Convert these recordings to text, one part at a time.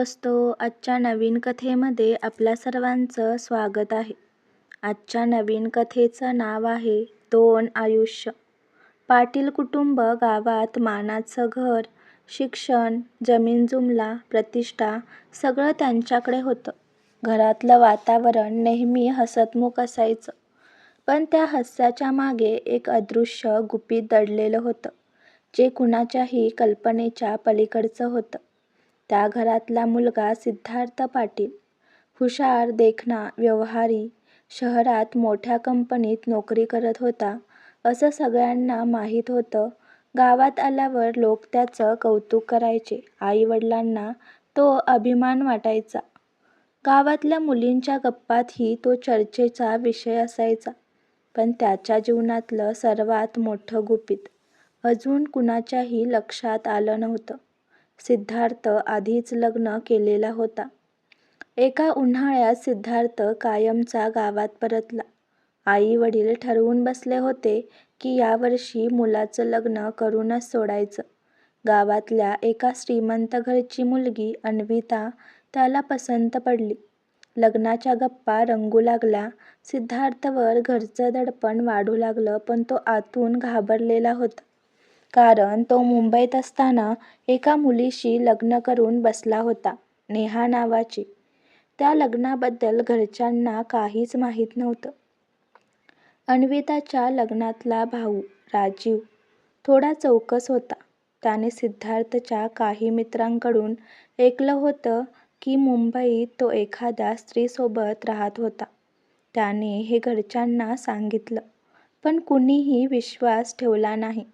असतो आजच्या नवीन कथेमध्ये आपल्या सर्वांचं स्वागत आहे. आजच्या नवीन कथेचं नाव आहे दोन आयुष्य. पाटील कुटुंब गावात मानाचं घर, शिक्षण, जमीन-जुमला, प्रतिष्ठा सगळं त्यांच्याकडे होतं. घरातलं वातावरण नेहमी हसतमुख असायचं. पण त्या हास्याच्या मागे एक अदृश्य गुपित दडलेलं होतं, जे कुणाच्याही कल्पनेच्या पलीकडचं होतं. त्या घरातला मुलगा सिद्धार्थ पाटील. हुशार, देखणा, व्यवहारी. शहरात मोठ्या कंपनीत नोकरी करत होता असं सगळ्यांना माहीत होतं. गावात आल्यावर लोक त्याचं कौतुक करायचे. आई-वडिलांना तो अभिमान वाटायचा. गावातल्या मुलींच्या गप्पातही तो चर्चेचा विषय असायचा. पण त्याच्या जीवनातलं सर्वात मोठं गुपित अजून कुणाच्याही लक्षात आलं नव्हतं. सिद्धार्थ आधीच लग्न केलेला होता. एका उन्हाळ्यात सिद्धार्थ कायमचा गावात परतला. आई-वडील ठरवून बसले होते की यावर्षी मुलाचं लग्न करूनच सोडायचं. गावातल्या एका श्रीमंत घरची मुलगी अन्विता त्याला पसंत पडली. लग्नाच्या गप्पा रंगू लागल्या. सिद्धार्थवर घरचं दडपण वाढू लागलं पण तो आतून घाबरलेला होता. कारण तो मुंबईत असताना एका मुलीशी लग्न करून बसला होता, नेहा नावाची. त्या लग्नाबद्दल घरच्यांना काहीच माहीत नव्हतं. अन्विताच्या लग्नातला भाऊ, राजीव, थोडा चौकस होता. त्याने सिद्धार्थच्या काही मित्रांकडून ऐकलं होतं की मुंबईत तो एखाद्या स्त्रीसोबत राहत होता. त्याने हे घरच्यांना सांगितलं, पण कुणीही विश्वास ठेवला नाही.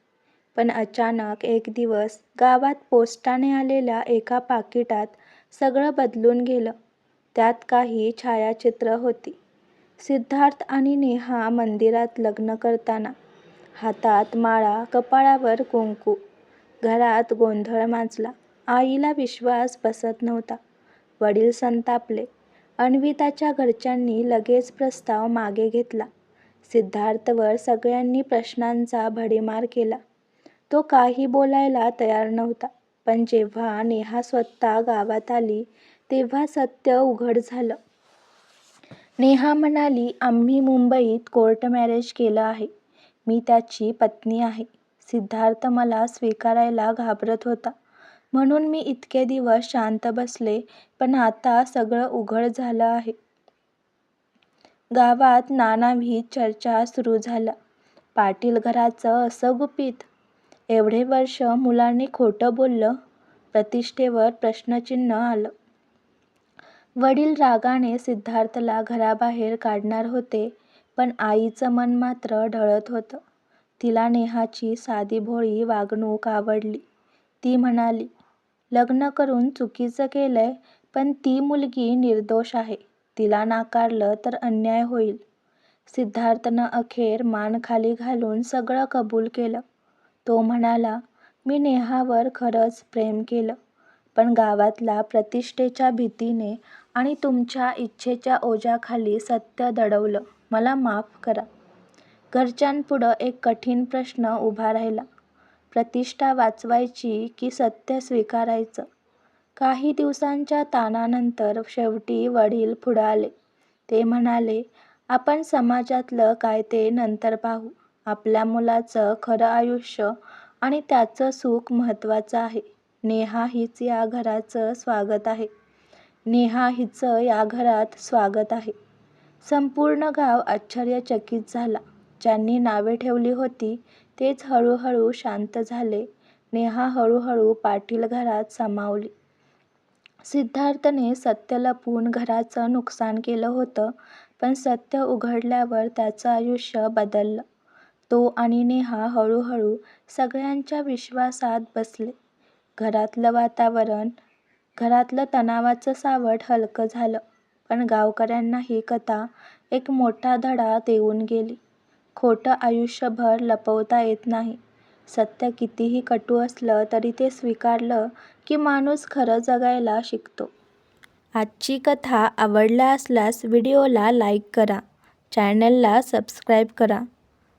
पण अचानक एक दिवस गावात पोस्टाने आलेल्या एका पाकिटात सगळं बदलून गेलं. त्यात काही छायाचित्रं होती. सिद्धार्थ आणि नेहा मंदिरात लग्न करताना. हातात माळा, कपाळावर कुंकू. घरात गोंधळ माजला. आईला विश्वास बसत नव्हता. वडील संतापले. अन्विताच्या घरच्यांनी लगेच प्रस्ताव मागे घेतला. सिद्धार्थवर सगळ्यांनी प्रश्नांचा भडीमार केला. तो काही बोलायला तयार नव्हता. पण जेव्हा नेहा स्वतः गावात आली तेव्हा सत्य उघड झालं. नेहा म्हणाली, आम्ही मुंबईत कोर्ट मॅरेज केलं आहे. मी त्याची पत्नी आहे. सिद्धार्थ मला स्वीकारायला घाबरत होता म्हणून मी इतके दिवस शांत बसले पण आता सगळं उघड झालं आहे. गावात नानाविध चर्चा सुरू झाल्या. पाटील घराचं असं गुपित? एवढे वर्ष मुलांनी खोटं बोललं? प्रतिष्ठेवर प्रश्नचिन्ह आलं. वडील रागाने सिद्धार्थला घराबाहेर काढणार होते पण आईचं मन मात्र ढळत होतं. तिला नेहाची साधीभोळी वागणूक आवडली. ती म्हणाली, लग्न करून चुकीचं केलंय पण ती मुलगी निर्दोष आहे. तिला नाकारलं तर अन्याय होईल. सिद्धार्थनं अखेर मान खाली घालून सगळं कबूल केलं. तो म्हणाला, मी नेहावर खरंच प्रेम केलं. पण गावातल्या प्रतिष्ठेच्या भीतीने आणि तुमच्या इच्छेच्या ओझ्याखाली सत्य दडवलं. मला माफ करा. घरच्यांपुढं एक कठीण प्रश्न उभा राहिला. प्रतिष्ठा वाचवायची की सत्य स्वीकारायचं? काही दिवसांच्या ताणानंतर शेवटी वडील पुढं आले. ते म्हणाले, आपण समाजातलं काय ते नंतर पाहू. आपल्या मुलाचं खरं आयुष्य आणि त्याचं सुख महत्त्वाचं आहे. नेहा हीच या घराचं स्वागत आहे. नेहा हिचं या घरात स्वागत आहे. संपूर्ण गाव आश्चर्यचकित झाला. ज्यांनी नावे ठेवली होती तेच हळूहळू शांत झाले. नेहा हळूहळू पाटील घरात सामावली. सिद्धार्थने सत्य लपवून घराचं नुकसान केलं होतं पण सत्य उघडल्यावर त्याचं आयुष्य बदललं. तो आणि नेहा हळूहळू सगळ्यांच्या विश्वासात बसले. घरातलं वातावरण, घरातलं तणावाचं सावट हलकं झालं. पण गावकऱ्यांना ही कथा एक मोठा धडा देऊन गेली. खोटं आयुष्यभर लपवता येत नाही. सत्य कितीही कटू असलं तरी ते स्वीकारलं की माणूस खरं जगायला शिकतो. आजची कथा आवडला असल्यास व्हिडिओला लाईक करा, चॅनलला सबस्क्राईब करा